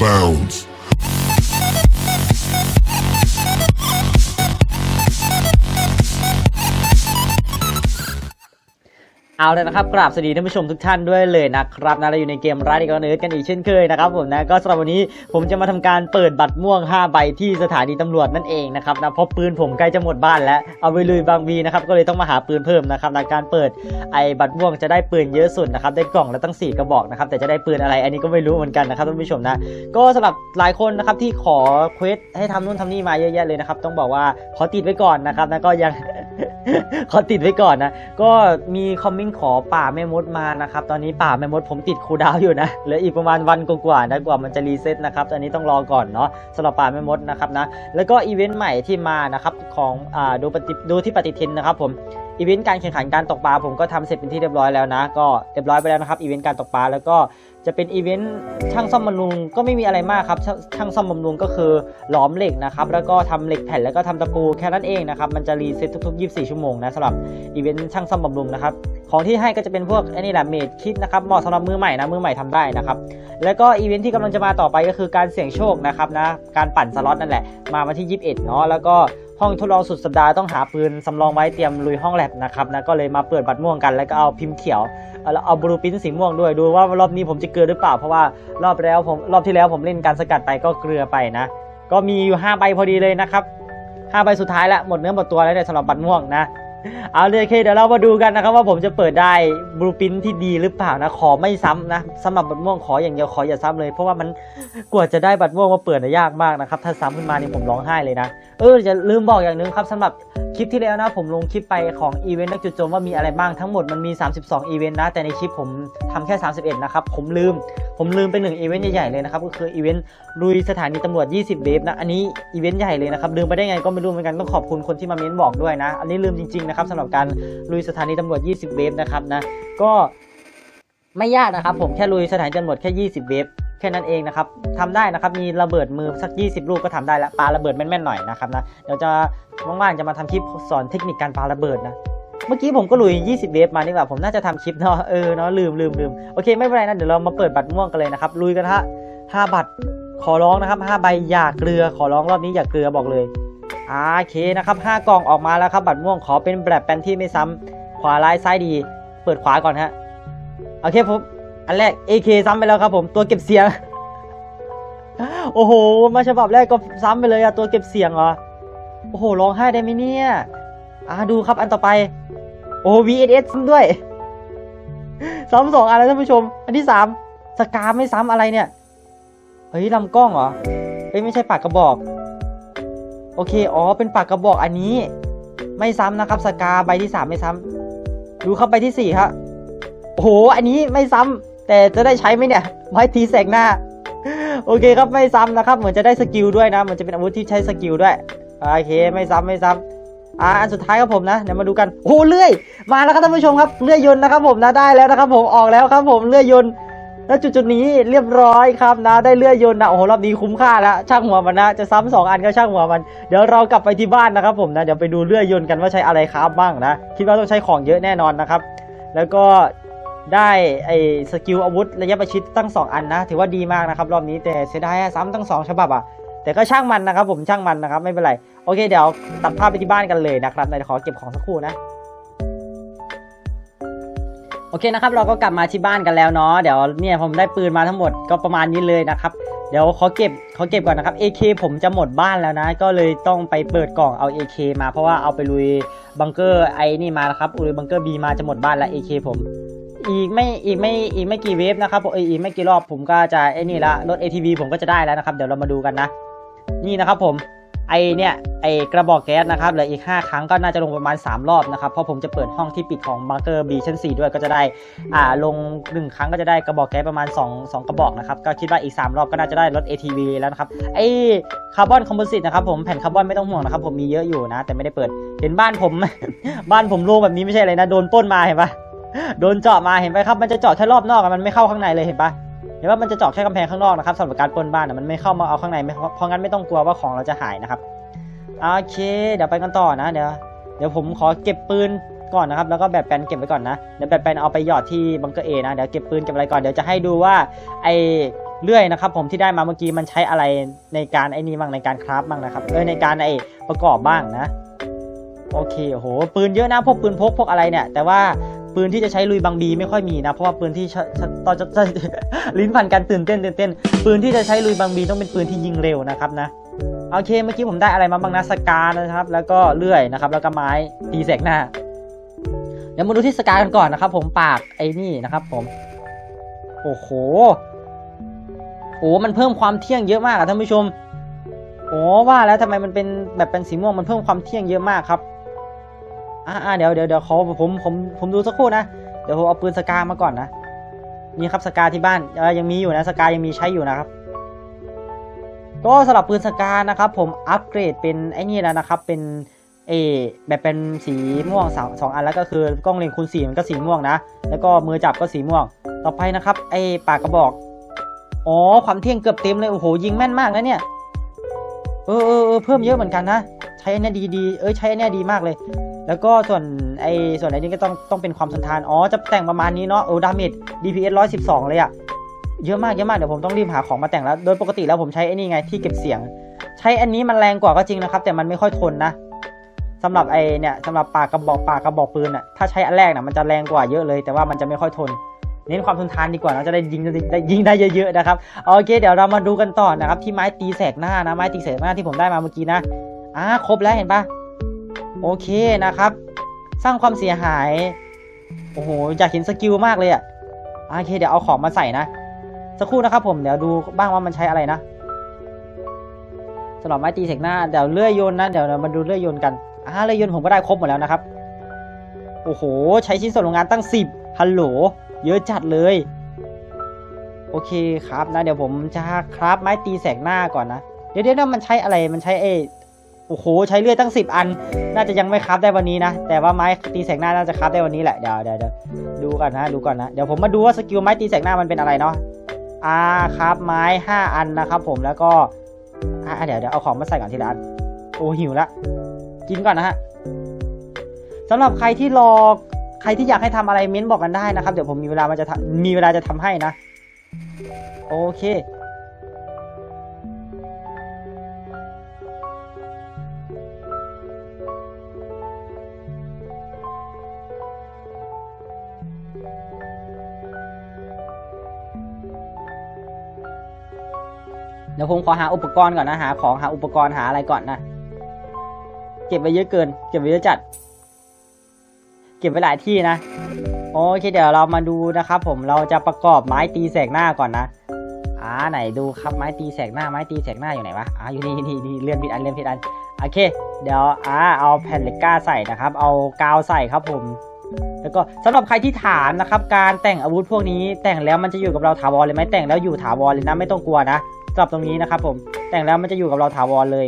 bounds. เอาเลยนะครับกราบสวัสดีท่านผู้ชมทุกท่านด้วยเลยนะครับนะเราอยู่ในเกมไรดีกันเนิร์ดกันอีกเช่นเคยนะครับผมนะก็สำหรับวันนี้ผมจะมาทำการเปิดบัตรม่วง 5 ใบที่สถานีตำรวจนั่นเองนะครับนะเพราะปืนผมใกล้จะหมดบ้านแล้วเอาไปลุยบางวีนะครับก็เลยต้องมาหาปืนเพิ่มนะครับในการเปิดไอ้บัตรม่วงจะได้ปืนเยอะสุดนะครับได้กล่องและตั้ง 4 กระบอกนะครับแต่จะได้ปืนอะไรอันนี้ก็ไม่รู้เหมือนกันนะครับท่านผู้ชมนะก็สำหรับหลายคนนะครับที่ขอเควสให้ทำนู่นทำนี่มาเยอะแยะเลยนะครับต้องบอกว่าขอติดไว้ก่อนนะครับนะก็ยังขอติดไว้ก่อนนะก็มีคอมเมนขอป่าแม่มดมานะครับ ตอนนี้ป่าแม่มดผมติดคูดาวอยู่นะ เหลืออีกประมาณวันกว่าๆนะกว่ามันจะรีเซ็ตนะครับ อันนี้ต้องรอก่อนเนาะสำหรับป่าแม่มดนะครับนะ แล้วก็อีเวนต์ใหม่ที่มานะครับของอ่าดูปฏิดูที่ปฏิทินนะครับผมอีเวนต์การแข่งขันการตกปลาผมก็ทำเสร็จเป็นที่เรียบร้อยแล้วนะ ก็เรียบร้อยไปแล้วนะครับอีเวนต์การตกปลาแล้วก็ จะเป็นอีเวนต์ช่างซ่อมบำรุงก็ไม่มีอะไรมากครับช,ช่างซ่อมบำรุงก็คือหลอมเหล็กนะครับ แล้วก็ทำเหล็กแผ่นแล้วก็ทำตะปูแค่นั้นเองนะครับ มันจะรีเซ็ตทุกๆ 24 ชั่วโมงนะสำหรับอีเวนต์ช่างซ่อมบำรุงนะครับ ของที่ให้ก็จะเป็นพวกอ้นี่แหละเมดคิดนะครับเหมาะสำหรับมือใหม่นะ มือใหม่ทำได้นะครับ แล้วก็อีเวนต์ที่กำลังจะมาต่อไปก็คือการเสี่ยงโชคนะครับนะ การปั่นสล็อตนั่นแหละ มาวันที่ 21 เนาะ แล้วก็ห้องทดลองสุดสัปดาห์ต้องหาปืนสำรองไว้เตรียมลุยห้องแลบนะครับนะก็เลยมาเปิดบัตรม่วงกันแล้วก็เอาพิมพ์เขียว แล้วเอาบลูปิ้นสีม่วงด้วยดูว่ารอบนี้ผมจะเกลือหรือเปล่า เพราะว่ารอบแล้วผมรอบที่แล้วผมเล่นการสกัดไปก็เกลือไปนะ ก็มีอยู่5ใบพอดีเลยนะครับ5ใบสุดท้ายละหมดเนื้อหมดตัวแล้วเนี่ยสำหรับบัตรม่วงนะ เอาเลยโอเคเดี๋ยวเรามาดูกันนะครับว่าผมจะเปิดได้บลูปินที่ดีหรือเปล่านะขอไม่ซ้ำนะสำหรับบัตรม่วงขออย่างเดียวขออย่าซ้ำเลย เพราะว่ามันกว่าจะได้บัตรม่วงมาเปิดนะยากมากนะครับถ้าซ้ำขึ้นมานี่ผมร้องไห้เลยนะเออจะลืมบอกอย่างหนึงครับสำหรับคลิปที่แล้วนะผมลงคลิปไปของอีเวนต์นักจุดโจมว่ามีอะไรบ้างทั้งหมดมันมี 32 อีเวนต์นะแต่ในคลิปผมทำแค่ 31 นะครับผมลืม ผมลืมไปหนึ่งอีเวนต์ใหญ่ๆเลยนะครับก็คืออีเวนต์ลุยสถานีตำรวจ 20เวฟนะอันนี้อีเวนต์ใหญ่เลยนะครับลืมไปได้ไงก็ไม่รู้เหมือนกันต้องขอบคุณคนที่มาเม้นบอกด้วยนะ อันนี้ลืมจริงๆนะครับสำหรับการลุยสถานีตำรวจ 20 เวฟนะครับนะก็ไม่ยากนะครับ ผมแค่ลุยสถานีตำรวจแค่ 20 เวฟแค่นั้นเองนะครับทำได้นะครับมีระเบิดมือสัก 20 ลูกก็ทำได้ล้วปาระเบิดแม่นๆหน่อยนะครับนะเดี๋ยวจะว่างๆจะมาทำคลิปสอนเทคนิคการปาระเบิดนะเมื่อกี้ผมก็ลุย 20 เวฟมานี่หว่าผมน่าจะทำคลิปเนาะเออเนาะลืมลืมลืมโอเคไม่เป็นไรนะเดี๋ยวเรามาเปิดบัตรม่วงกันเลยนะครับลุยกันฮะ5บัตรขอร้องนะครับ5ใบอย่าเกลือขอร้องรอบนี้อย่าเกลือบอกเลย โอเคนะครับ5กล่องออกมาแล้วครับ บัตรม่วงขอเป็นแบบแปนที่ไม่ซ้ำขวาร้ายซ้ายดี เปิดขวาก่อนฮะโอเคผมอันแรก AK ซ้ำไปแล้วครับ ผมตัวเก็บเสียง โอ้โห มาฉบับแรกก็ซ้ำไปเลยอะตัวเก็บเสียงเหรอโอ้โหร้องไห้ได้ไหมเนี่ยอ่าดูครับอันต่อไป โอ้ VSS ซ้ำด้วยซ้ำสองอันแล้วท่านผู้ชม อันที่สามสกาไม่ซ้ำอะไรเนี่ยเฮ้ยลำกล้องเหรอเฮ้ยไม่ใช่ปากกระบอก โอเค อ๋อ เป็นปากกระบอกอันนี้ ไม่ซ้ำนะครับ สกาใบที่สามไม่ซ้ำดูเข้าไปที่สี่ครับโอ้โห อันนี้ไม่ซ้ำแต่จะได้ใช้ไหมเนี่ยไว้ทีแสกหน้า โอเคครับ ไม่ซ้ำนะครับ เหมือนจะได้สกิลด้วยนะ เหมือนจะเป็นอาวุธที่ใช้สกิลด้วย โอเค ไม่ซ้ำไม่ซ้ำอ่าอันสุดท้ายครับผมนะเดี๋ยวมาดูกันโอ้โหเลื่อย มาแล้วครับท่านผู้ชมครับเลื่อยยนต์นะครับผมนะได้แล้วนะครับผมออกแล้วครับผมเลื่อยยนต์ แล้วจุดๆนี้เรียบร้อยครับนะ ได้เลื่อยยนต์นะโอ้โหรอบนี้คุ้มค่าแล้วช่างหัวมันนะจะซ้ำสองอันก็ช่างหัวมัน เดี๋ยวเรากลับไปที่บ้านนะครับผมนะเดี๋ยวไปดูเลื่อยยนต์กันว่าใช้อะไรครับบ้างนะคิดว่าต้องใช้ของเยอะแน่นอนนะครับ แล้วก็ได้ไอ้สกิลอาวุธระยะประชิดตั้ง 2 อันนะ ถือว่าดีมากนะครับ รอบนี้แต่เสียดายซ้ำตั้ง 2 ฉบับอะแต่ก็ช่างมันนะครับผมช่างมันนะครับไม่เป็นไร โอเคเดี๋ยวตัดภาพไปที่บ้านกันเลยนะครับเดี๋ยขอเก็บของสักครู่นะ โอเคนะครับเราก็กลับมาที่บ้านกันแล้วเนาะเดี๋ยวเนี่ยผมได้ปืนมาทั้งหมดก็ประมาณนี้เลยนะครับ เดี๋ยวขอเก็บขอเก็บก่อนนะครับ AK ผมจะหมดบ้านแล้วนะ ก็เลยต้องไปเปิดกล่องเอา AK มาเพราะว่าเอาไปลุยบังเกอร์ไอ้นี่มาครับลุยบังเกอร์ B มาจะหมดบ้านแล้ว AK ผม อีกไม่อีกไม่อีกไม่กี่เวฟนะครับผมเอยอีกไม่กี่รอบผมก็จะไอ้นี่ละรถ ATV ผมก็จะได้แล้วนะครับ เดี๋ยวเรามาดูกันนะ นี่นะครับผม ไอเนี่ยไอกระบอกแก๊สนะครับเหลืออีก 5 ครั้งก็น่าจะลงประมาณ 3 รอบนะครับเพราะผมจะเปิดห้องที่ปิดของบังเกอร์ B ชั้น 4 ด้วยก็จะได้อ่าลง 1 ครั้งก็จะได้กระบอกแก๊สประมาณ 2 2 กระบอกนะครับก็คิดว่าอีก 3 รอบก็น่าจะได้รถ ATV แล้วนะครับไอคาร์บอนคอมโพสิตนะครับผมแผ่นคาร์บอนไม่ต้องห่วงนะครับผมมีเยอะอยู่นะ แต่ไม่ได้เปิดเห็นบ้านผม บ้านผมโล่งแบบนี้ไม่ใช่เลยนะโดนป้นมาเห็นปะโดนเจาะมาเห็นไหมครับมันจะเจาะแค่รอบนอกมันไม่เข้าข้างในเลยเห็นปะ เห็นว่ามันจะเจาะแค่กำแพงข้างนอกนะครับสำหรับการปล้นบ้านอะมันไม่เข้ามาเอาข้างในไม่เพราะงั้นไม่ต้องกลัวว่าของเราจะหายนะครับโอเค เดี๋ยวไปกันต่อนะเดี๋ยวเดี๋ยวผมขอเก็บปืนก่อนนะครับแล้วก็แบบแปลนเก็บไว้ก่อนนะเดี๋ยวแบบแปลนเอาไปหยอดที่บังเกอร์เอนะเดี๋ยวเก็บปืนเก็บอะไรก่อนเดี๋ยวจะให้ดูว่าไอเลื่อยนะครับผมที่ได้มาเมื่อกี้มันใช้อะไรในการไอ้นี่บ้างในการคราฟบ้างนะครับเออในการไอ้ประกอบบ้างนะ โอเคโอ้โหปืนเยอะนะพวกปืนพกพวกอะไรเนี่ย แต่ว่า ปืนที่จะใช้ลุยบางบีไม่ค่อยมีนะเพราะว่าปืนที่ตอนจะลิ้นพันกันตื่นเต้นตื่นเต้น ปืนที่จะใช้ลุยบางบีต้องเป็นปืนที่ยิงเร็วนะครับนะโอเคเมื่อกี้ผมได้อะไรมาบ้างนะสกานะครับ แล้วก็เลื่อยนะครับ แล้วก็ไม้ตีแสกหน้าเดี๋ยวมาดูที่สกากันก่อนนะครับ ผมปากไอ้นี่นะครับ ผม โอ้โหโอ้มันเพิ่มความเที่ยงเยอะมากอะท่านผู้ชมโอ้ว่าแล้วทำไมมันเป็นแบบเป็นสีม่วงมันเพิ่มความเที่ยงเยอะมากครับ อ่าเดี๋ยวเดี๋ยวเดี๋ยวขอผมผมผมดูสักครู่นะ เดี๋ยวผมเอาปืนสกามาก่อนนะ นี่ครับสกาที่บ้านยังมีอยู่นะสกายังมีใช้อยู่นะครับ ก็สำหรับปืนสกานะครับ ผมอัปเกรดเป็นไอ้นี่แล้วนะครับ เป็นเอแบบเป็นสีม่วงสองสองอันแล้วก็คือกล้องเลนคูณสี่มันก็สีม่วงนะ แล้วก็มือจับก็สีม่วง ต่อไปนะครับไอปากกระบอกอ๋อความเที่ยงเกือบเต็มเลยโอ้โหยิงแม่นมากนะเนี่ยเออเออเออเพิ่มเยอะเหมือนกันนะใช้อันนี้ดีดีเอ้ยใช้อันนี้ดีมากเลย แล้วก็ส่วนไอ้ส่วนไอ้นี้ก็ต้องต้องเป็นความทนทาน อ๋อ จะแต่งประมาณนี้เนาะ โอ้ดาเมจ DPS 112 เลยอะเยอะมากเยอะมาก เดี๋ยวผมต้องรีบหาของมาแต่งแล้ว โดยปกติแล้วผมใช้ไอ้นี่ไงที่เก็บเสียง ใช้อันนี้มันแรงกว่าก็จริงนะครับ แต่มันไม่ค่อยทนนะสำหรับไอ้เนี่ยสำหรับปากกระบอกปากกระบอกปืนอะถ้าใช้อันแรกนะมันจะแรงกว่าเยอะเลย แต่ว่ามันจะไม่ค่อยทน เน้นความทนทานดีกว่าเราจะได้ยิงได้ยิงได้เยอะๆนะครับ โอเค เดี๋ยวเรามาดูกันต่อนะครับที่ไม้ตีแสกหน้านะ ไม้ตีแสกหน้าที่ผมได้มาเมื่อกี้นะ อ่า ครบแล้วเห็นปะ โอเคนะครับ สร้างความเสียหาย โอ้โหอยากเห็นสกิลมากเลยอะ่ะโอเค เดี๋ยวเอาของมาใส่นะ สักครู่นะครับผมเดี๋ยวดูบ้างว่ามันใช้อะไรนะสำหรับไม้ตีเสกหน้าเดี๋ยวเลื่อยโยนนะเดี๋ยวเรามาดูเลื่อยโยนกันอ่าเลื่อยโยนผมก็ได้ครบหมดแล้วนะครับโอ้โห ใช้ชิ้นส่วนโรงงานตั้ง 10ฮัลโหล เยอะจัดเลย โอเคครับนะ เดี๋ยวผมจะคราฟไม้ตีแสกหน้าก่อนนะ เดี๋ยวเดี๋ยวมันใช้อะไร มันใช้เอ โอ้โหใช้เลื่อยตั้ง 10 อัน น่าจะยังไม่คราฟได้วันนี้นะ แต่ว่าไม้ตีแสกหน้าน่าจะคราฟได้วันนี้แหละเดี๋ยวเดี๋ยวเดี๋ยวดูก่อนนะดูก่อนนะ เดี๋ยวผมมาดูว่าสกิลไม้ตีแสกหน้ามันเป็นอะไรเนาะ อ่าครับไม้ 5 อันนะครับผมแล้วก็อ่าเดี๋ยวเดี๋ยวเอาของมาใส่ก่อนทีละอัน โอ้หิวละ กินก่อนนะฮะสำหรับใครที่รอใครที่อยากให้ทำอะไรเม้นบอกกันได้นะครับ เดี๋ยวผมมีเวลามันจะมีเวลาจะทำให้นะ โอเค ดี๋ยวผมขอหาอุปกรณ์ก่อนนะหาของหาอุปกรณ์หาอะไรก่อนนะ เก็บไว้เยอะเกิน เก็บไว้เยอะจัด เก็บไว้หลายที่นะ โอเคเดี๋ยวเรามาดูนะครับ ผมเราจะประกอบไม้ตีแสกหน้าก่อนนะอ่าไหนดูครับไม้ตีแสกหน้าไม้ตีแสกหน้าอยู่ไหนวะอ่าอยู่นี่นี่นี่เลื่อนผิดอันเลื่อนผิดอันโอเค เดี๋ยวอ่าเอาแผ่นเหล็กกล้าใส่นะครับ เอากาวใส่ครับผม แล้วก็สำหรับใครที่ถามนะครับ การแต่งอาวุธพวกนี้แต่งแล้วมันจะอยู่กับเราถาวรเลยไหมแต่งแล้วอยู่ถาวรเลยนะไม่ต้องกลัวนะ สำหรับตรงนี้นะครับผมแต่งแล้วมันจะอยู่กับเราถาวรเลย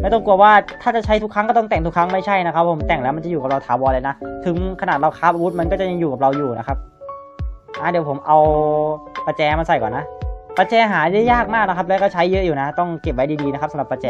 ไม่ต้องกลัวว่าถ้าจะใช้ทุกครั้งก็ต้องแต่งทุกครั้งไม่ใช่นะครับ ผมแต่งแล้วมันจะอยู่กับเราถาวรเลยนะถึงขนาดเราคราฟอาวุธมันก็จะยังอยู่กับเราอยู่นะครับอะเดี๋ยวผมเอาประแจมาใส่ก่อนนะประแจหาได้ยากมากนะครับ แล้วก็ใช้เยอะอยู่นะ ต้องเก็บไว้ดีๆนะครับสำหรับประแจ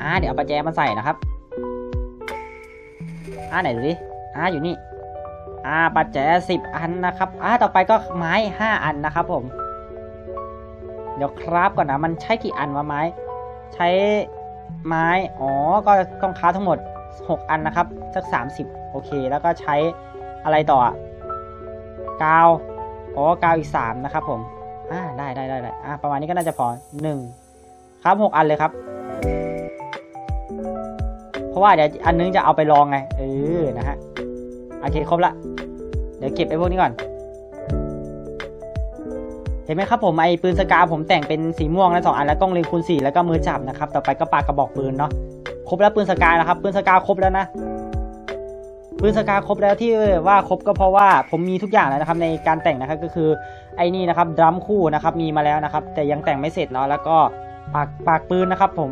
อ่าเดี๋ยวเอาประแจมาใส่นะครับอ่าไหนดูดิอ่าอยู่นี่ อ่าประแจสิบอันนะครับอ่าต่อไปก็ไม้ห้าอันนะครับ ผม เดี๋ยวครับก่อนนะมันใช้กี่อันวะไม้ ใช้ไม้อ๋อก็ต้องค้าทั้งหมด6อันนะครับ สัก30โอเค แล้วก็ใช้อะไรต่ออะกาวอ๋อกาวอีก3นะครับ ผมอ่าได้ได้ได้ได้อ่าประมาณนี้ก็น่าจะพอ1ครับ6อันเลยครับ เพราะว่าเดี๋ยวอันนึงจะเอาไปลองไงเออนะฮะโอเคครบละ ดี๋ยวเก็บไอ้พวกนี้ก่อน เห็นไหมครับผมไอปืนสกาผมแต่งเป็นสีม่วงนะสองอันแล้วกล้องเลนคูณสี่แล้วก็มือจับนะครับ ต่อไปก็ปากกระบอกปืนเนาะครบแล้วปืนสกานะครับปืนสกาครบแล้วนะปืนสกาครบแล้วที่ว่าครบก็เพราะว่าผมมีทุกอย่างแล้วนะครับในการแต่งนะครับก็คือไอ้นี่นะครับดรัมคู่นะครับมีมาแล้วนะครับ แต่ยังแต่งไม่เสร็จเนาะแล้วก็ปากปากปืนนะครับ ผม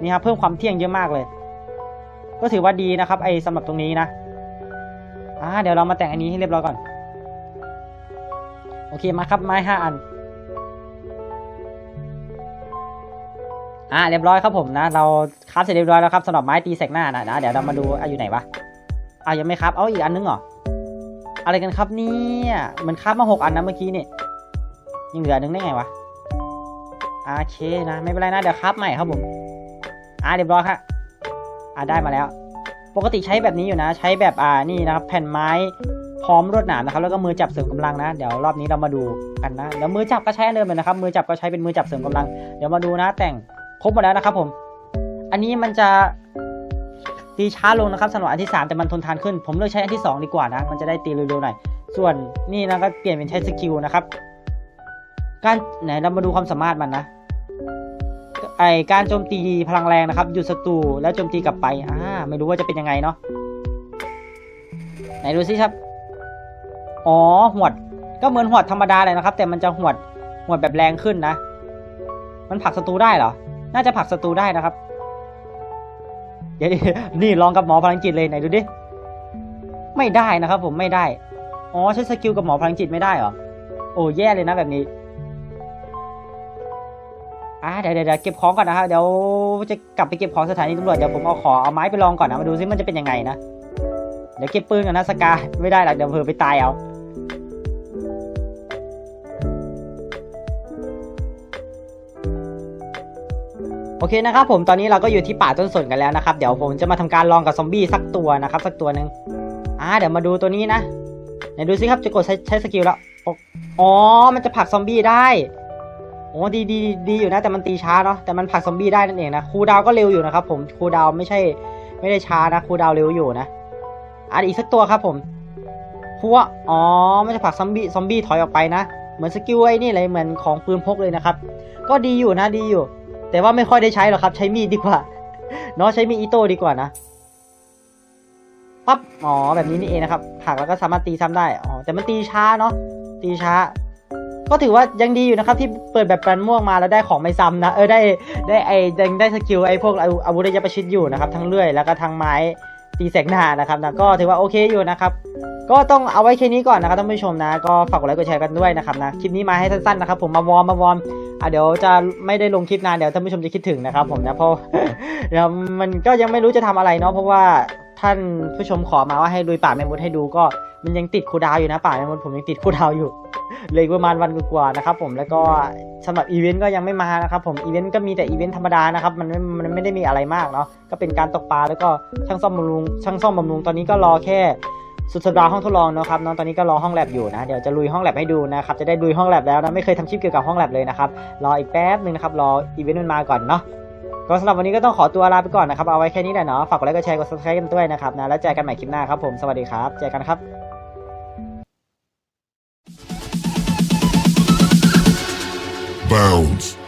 นี่ครับเพิ่มความเที่ยงเยอะมากเลย ก็ถือว่าดีนะครับ ไอ้สำหรับตรงนี้นะ อ่าเดี๋ยวเรามาแต่งอันนี้ให้เรียบร้อยก่อน โอเคมาครับไม้ห้าอัน อ่าเรียบร้อยครับผมนะ เราคราฟเสร็จเรียบร้อยแล้วครับสำหรับไม้ตีแสกหน้านะนะเดี๋ยวเรามาดูอะอยู่ไหนวะอะยังไม่ครับเอาอีกอันนึงเหรออะไรกันครับเนี่ยเหมือนคาบมาหกอันนะเมื่อกี้เนี่ยยังเหลือหนึ่งได้ไงวะโอเคนะไม่เป็นไรนะเดี๋ยวคาบใหม่ครับผมอ่าเรียบร้อยครับอ่าได้มาแล้ว ปกติใช้แบบนี้อยู่นะ ใช้แบบอ่านี่นะครับแผ่นไม้พร้อมรวดหนามนะครับแล้วก็มือจับเสริมกำลังนะ เดี๋ยวรอบนี้เรามาดูกันนะเดี๋ยวมือจับก็ใช้เดิมเลยนะครับมือจับก็ใช้เป็นมือจับเสริมกำลัง เดี๋ยวมาดูนะ แต่งครบหมดแล้วนะครับผม อันนี้มันจะตีช้าลงนะครับสำหรับอันที่ 3 แต่มันทนทานขึ้น ผมเลือกใช้อันที่ 2 ดีกว่านะ มันจะได้ตีเร็วๆหน่อยส่วนนี่นะก็เปลี่ยนเป็นใช้สกิลนะครับ การไหนเรามาดูความสามารถมันนะ ไอการโจมตีพลังแรงนะครับหยุดศัตรูแล้วโจมตีกลับไปอ่าไม่รู้ว่าจะเป็นยังไงเนาะไหนดูสิครับ อ๋อหวด ก็เหมือนหวดธรรมดาเลยนะครับ แต่มันจะหวดหวดแบบแรงขึ้นนะ มันผลักศัตรูได้เหรอ น่าจะผลักศัตรูได้นะครับ เดี๋ยวนี่ลองกับหมอพลังจิตเลยไหนดูดิ ไม่ได้นะครับ ผมไม่ได้ อ๋อใช้สกิลกับหมอพลังจิตไม่ได้เหรอ โอ้แย่เลยนะแบบนี้ อ่าเดี๋ยวเดี๋ยวเก็บของก่อนนะครับเดี๋ยวจะกลับไปเก็บของสถานีตำรวจเดี๋ยวผมเอาขอเอาไม้ไปลองก่อนนะมาดูซิมันจะเป็นยังไงนะเดี๋ยวเก็บปืนก่อนนะสกาไม่ได้หรอกเดี๋ยวเผลอไปตายเอาโอเคนะครับผมตอนนี้เราก็อยู่ที่ป่าต้นสนกันแล้วนะครับเดี๋ยวผมจะมาทำการลองกับซอมบี้สักตัวนะครับสักตัวหนึ่งอ่าเดี๋ยวมาดูตัวนี้นะไหนดูซิครับจะกดใช้ใช้สกิลแล้วอ๋อมันจะผลักซอมบี้ได้ โอ้ดีดีดีอยู่นะแต่มันตีช้าเนาะแต่มันผลักซอมบี้ได้นั่นเองนะคูดาวก็เร็วอยู่นะครับผมคูดาวไม่ใช่ไม่ได้ช้านะคูดาวเร็วอยู่นะอะอีกสักตัวครับผมพัวอ๋อไมันจะผลักซอมบี้ซอมบี้ถอยออกไปนะเหมือนสกิลไอ้นี่เลยเหมือนของปืนพกเลยนะครับ ก็ดีอยู่นะดีอยู่ แต่ว่าไม่ค่อยได้ใช้หรอกครับ ใช้มีดดีกว่าเนาะใช้มีดอิโต้ดีกว่านะปั๊บอ๋อแบบนี้นี่เองนะครับผลักแล้วก็สามารถตีซ้ำได้อ๋อแต่มันตีช้าเนาะตีช้า ก็ถือว่ายังดีอยู่นะครับที่เปิดแบบแปลนม่วงมาแล้วได้ของไม่ซ้ำนะ เออได้ได้ไอยังได้สกิลไอพวกอาวุธระยะประชิดอยู่นะครับ ทั้งเลื่อยแล้วก็ทั้งไม้ตีแสกหน้านะครับนะก็ถือว่าโอเคอยู่นะครับ ก็ต้องเอาไว้แค่นี้ก่อนนะครับท่านผู้ชมนะ ก็ฝากกดไลค์กดแชร์กันด้วยนะครับนะคลิปนี้มาให้สั้นๆนะครับ ผมมาวอร์มมาวอร์มอะเดี๋ยวจะไม่ได้ลงคลิปนานเดี๋ยวท่านผู้ชมจะคิดถึงนะครับผมนะเพราะเดี๋ยวมันก็ยังไม่รู้จะทำอะไรเนาะเพราะว่าท่านผู้ชมขอมาว่าให้ลุยป่าแมมมดให้ดูก็ มันยังติดคูดาวอยู่นะป่าแมมมดผมยังติดคูดาวอยู่เลยประมาณวันกว่าๆนะครับผมแล้วก็สำหรับอีเวนต์ก็ยังไม่มานะครับผมอีเวนต์ก็มีแต่อีเวนต์ธรรมดานะครับมันมันไม่ได้มีอะไรมากเนาะก็เป็นการตกปลาแล้วก็ช่างซ่อมบำรุงช่างซ่อมบำรุงตอนนี้ก็รอแค่สุดสัปดาห์ห้องทดลองเนาะครับน้องตอนนี้ก็รอห้องแลบอยู่นะเดี๋ยวจะลุยห้องแลบให้ดูนะครับจะได้ลุยห้องแลบแล้วนะไม่เคยทำคลิปเกี่ยวกับห้องแลบเลยนะครับรออีกแป๊บหนึ่งนะครับรออีเวนต์มันมาก่อนเนาะก็สำหรับวันนี้ก็ต้องขอตัวลาไปก่อนนะครับเอาไว้แค่นี้แหละเนาะฝากกดไลค์กดแชร์กด subscribe กันด้วยนะครับนะแล้วเจอกันใหม่คลิปหน้าครับผมสวัสดีครับเจอกันครับ Bounds.